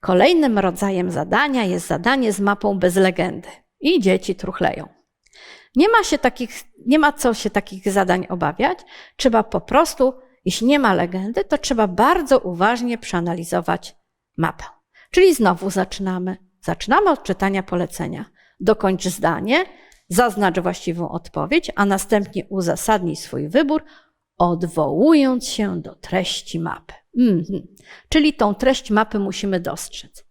Kolejnym rodzajem zadania jest zadanie z mapą bez legendy. I dzieci truchleją. Nie ma, się takich, nie ma co się takich zadań obawiać. Trzeba po prostu, jeśli nie ma legendy, to trzeba bardzo uważnie przeanalizować mapę. Czyli znowu zaczynamy. Zaczynamy od czytania polecenia. Dokończ zdanie, zaznacz właściwą odpowiedź, a następnie uzasadnij swój wybór, odwołując się do treści mapy. Mhm. Czyli tą treść mapy musimy dostrzec.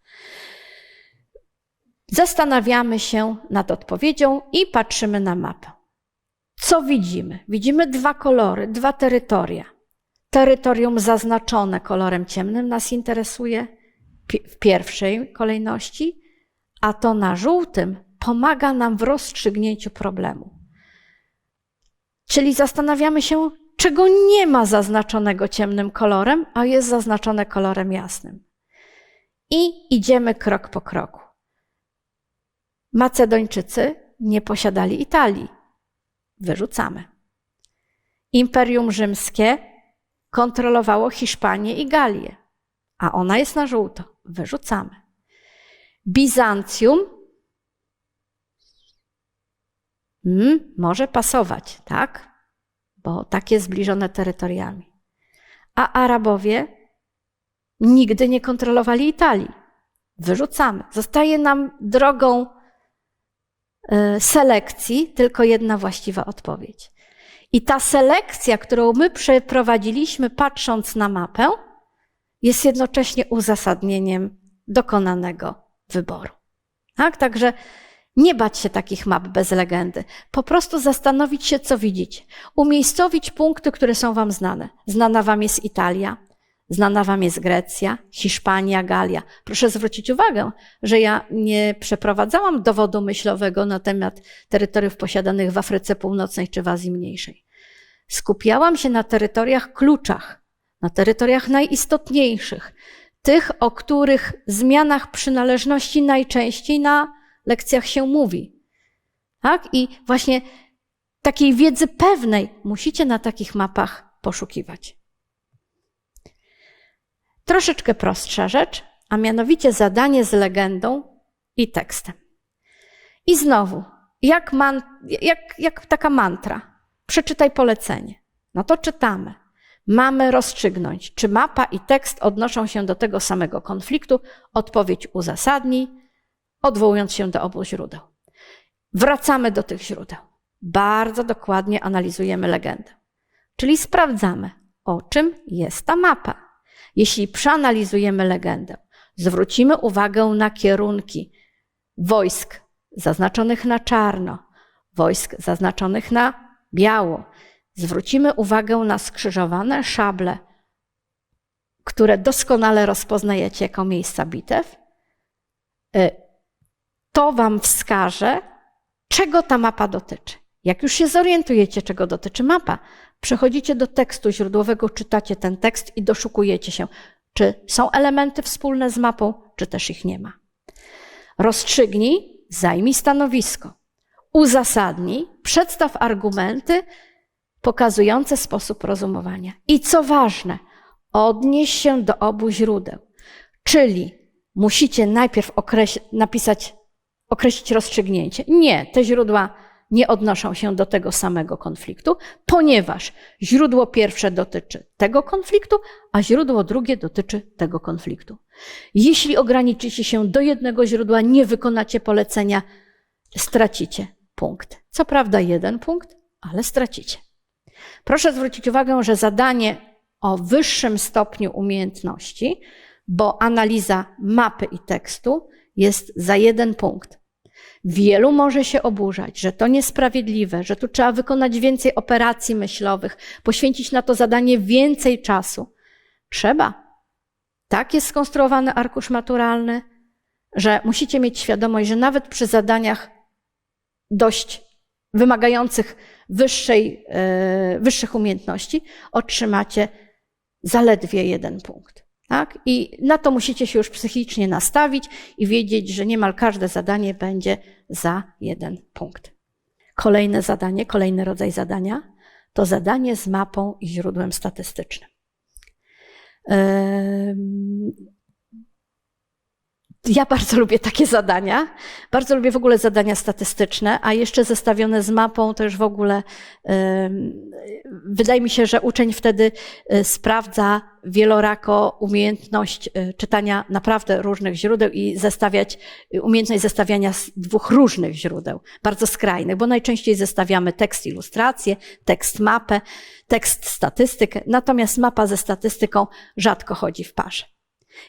Zastanawiamy się nad odpowiedzią i patrzymy na mapę. Co widzimy? Widzimy dwa kolory, dwa terytoria. Terytorium zaznaczone kolorem ciemnym nas interesuje w pierwszej kolejności, a to na żółtym pomaga nam w rozstrzygnięciu problemu. Czyli zastanawiamy się, czego nie ma zaznaczonego ciemnym kolorem, a jest zaznaczone kolorem jasnym. I idziemy krok po kroku. Macedończycy nie posiadali Italii. Wyrzucamy. Imperium Rzymskie kontrolowało Hiszpanię i Galię, a ona jest na żółto. Wyrzucamy. Bizancjum hmm, może pasować, tak? Bo takie zbliżone terytoriami. A Arabowie nigdy nie kontrolowali Italii. Wyrzucamy. Zostaje nam drogą E, selekcji tylko jedna właściwa odpowiedź. I ta selekcja, którą my przeprowadziliśmy, patrząc na mapę, jest jednocześnie uzasadnieniem dokonanego wyboru. Tak? Także nie bać się takich map bez legendy. Po prostu zastanowić się, co widzicie. Umiejscowić punkty, które są Wam znane. Znana Wam jest Italia, Znana wam jest Grecja, Hiszpania, Galia. Proszę zwrócić uwagę, że ja nie przeprowadzałam dowodu myślowego na temat terytoriów posiadanych w Afryce Północnej czy w Azji Mniejszej. Skupiałam się na terytoriach kluczach, na terytoriach najistotniejszych, tych, o których zmianach przynależności najczęściej na lekcjach się mówi. Tak? I właśnie takiej wiedzy pewnej musicie na takich mapach poszukiwać. Troszeczkę prostsza rzecz, a mianowicie zadanie z legendą i tekstem. I znowu, jak, man, jak, jak taka mantra, przeczytaj polecenie. No to czytamy. Mamy rozstrzygnąć, czy mapa i tekst odnoszą się do tego samego konfliktu. Odpowiedź uzasadnij, odwołując się do obu źródeł. Wracamy do tych źródeł. Bardzo dokładnie analizujemy legendę. Czyli sprawdzamy, o czym jest ta mapa. Jeśli przeanalizujemy legendę, zwrócimy uwagę na kierunki wojsk zaznaczonych na czarno, wojsk zaznaczonych na biało, zwrócimy uwagę na skrzyżowane szable, które doskonale rozpoznajecie jako miejsca bitew, y, to Wam wskaże, czego ta mapa dotyczy. Jak już się zorientujecie, czego dotyczy mapa, przechodzicie do tekstu źródłowego, czytacie ten tekst i doszukujecie się, czy są elementy wspólne z mapą, czy też ich nie ma. Rozstrzygnij, zajmij stanowisko. Uzasadnij, przedstaw argumenty pokazujące sposób rozumowania. I co ważne, odnieś się do obu źródeł. Czyli musicie najpierw napisać, określić rozstrzygnięcie. Nie, te źródła nie odnoszą się do tego samego konfliktu, ponieważ źródło pierwsze dotyczy tego konfliktu, a źródło drugie dotyczy tego konfliktu. Jeśli ograniczycie się do jednego źródła, nie wykonacie polecenia, stracicie punkt. Co prawda jeden punkt, ale stracicie. Proszę zwrócić uwagę, że zadanie o wyższym stopniu umiejętności, bo analiza mapy i tekstu jest za jeden punkt. Wielu może się oburzać, że to niesprawiedliwe, że tu trzeba wykonać więcej operacji myślowych, poświęcić na to zadanie więcej czasu. Trzeba. Tak jest skonstruowany arkusz maturalny, że musicie mieć świadomość, że nawet przy zadaniach dość wymagających wyższej, yy, wyższych umiejętności otrzymacie zaledwie jeden punkt. Tak? I na to musicie się już psychicznie nastawić i wiedzieć, że niemal każde zadanie będzie za jeden punkt. Kolejne zadanie, kolejny rodzaj zadania to zadanie z mapą i źródłem statystycznym. Ja bardzo lubię takie zadania. Bardzo lubię w ogóle zadania statystyczne, a jeszcze zestawione z mapą to już w ogóle wydaje mi się, że uczeń wtedy y, sprawdza wielorako umiejętność y, czytania naprawdę różnych źródeł i zestawiać, y, umiejętność zestawiania z dwóch różnych źródeł, bardzo skrajnych, bo najczęściej zestawiamy tekst ilustrację, tekst mapę, tekst statystykę, natomiast mapa ze statystyką rzadko chodzi w parze.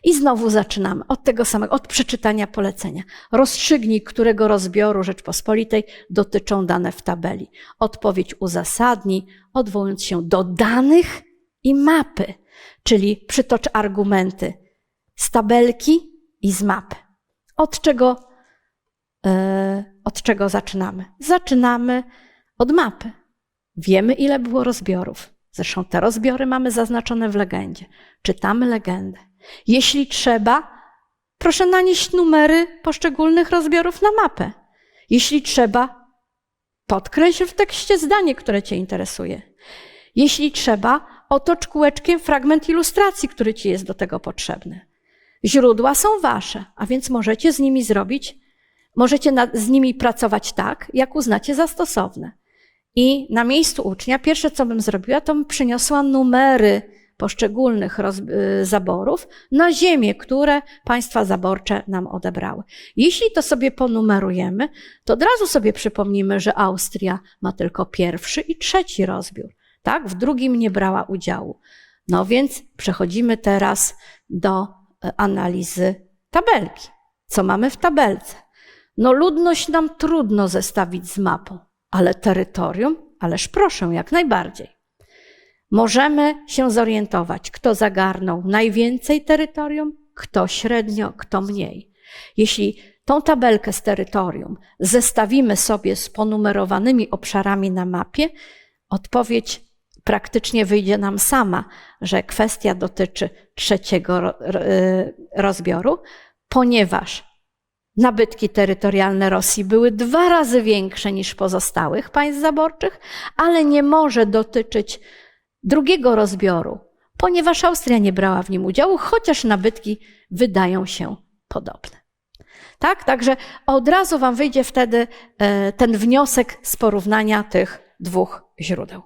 I znowu zaczynamy od tego samego, od przeczytania polecenia. Rozstrzygnij, którego rozbioru Rzeczpospolitej dotyczą dane w tabeli. Odpowiedź uzasadnij, odwołując się do danych i mapy, czyli przytocz argumenty z tabelki i z mapy. Od czego, e, od czego zaczynamy? Zaczynamy od mapy. Wiemy, ile było rozbiorów. Zresztą te rozbiory mamy zaznaczone w legendzie. Czytamy legendę. Jeśli trzeba, proszę nanieść numery poszczególnych rozbiorów na mapę. Jeśli trzeba, podkreśl w tekście zdanie, które Cię interesuje. Jeśli trzeba, otocz kółeczkiem fragment ilustracji, który Ci jest do tego potrzebny. Źródła są Wasze, a więc możecie z nimi zrobić, możecie nad, z nimi pracować tak, jak uznacie za stosowne. I na miejscu ucznia pierwsze, co bym zrobiła, to bym przyniosła numery poszczególnych roz, y, zaborów na ziemię, które państwa zaborcze nam odebrały. Jeśli to sobie ponumerujemy, to od razu sobie przypomnimy, że Austria ma tylko pierwszy i trzeci rozbiór. Tak? W drugim nie brała udziału. No więc przechodzimy teraz do e, analizy tabelki. Co mamy w tabelce? No ludność nam trudno zestawić z mapą, ale terytorium, ależ proszę, jak najbardziej. Możemy się zorientować, kto zagarnął najwięcej terytorium, kto średnio, kto mniej. Jeśli tą tabelkę z terytorium zestawimy sobie z ponumerowanymi obszarami na mapie, odpowiedź praktycznie wyjdzie nam sama, że kwestia dotyczy trzeciego rozbioru, ponieważ nabytki terytorialne Rosji były dwa razy większe niż pozostałych państw zaborczych, ale nie może dotyczyć drugiego rozbioru, ponieważ Austria nie brała w nim udziału, chociaż nabytki wydają się podobne. Tak, także od razu Wam wyjdzie wtedy e, ten wniosek z porównania tych dwóch źródeł.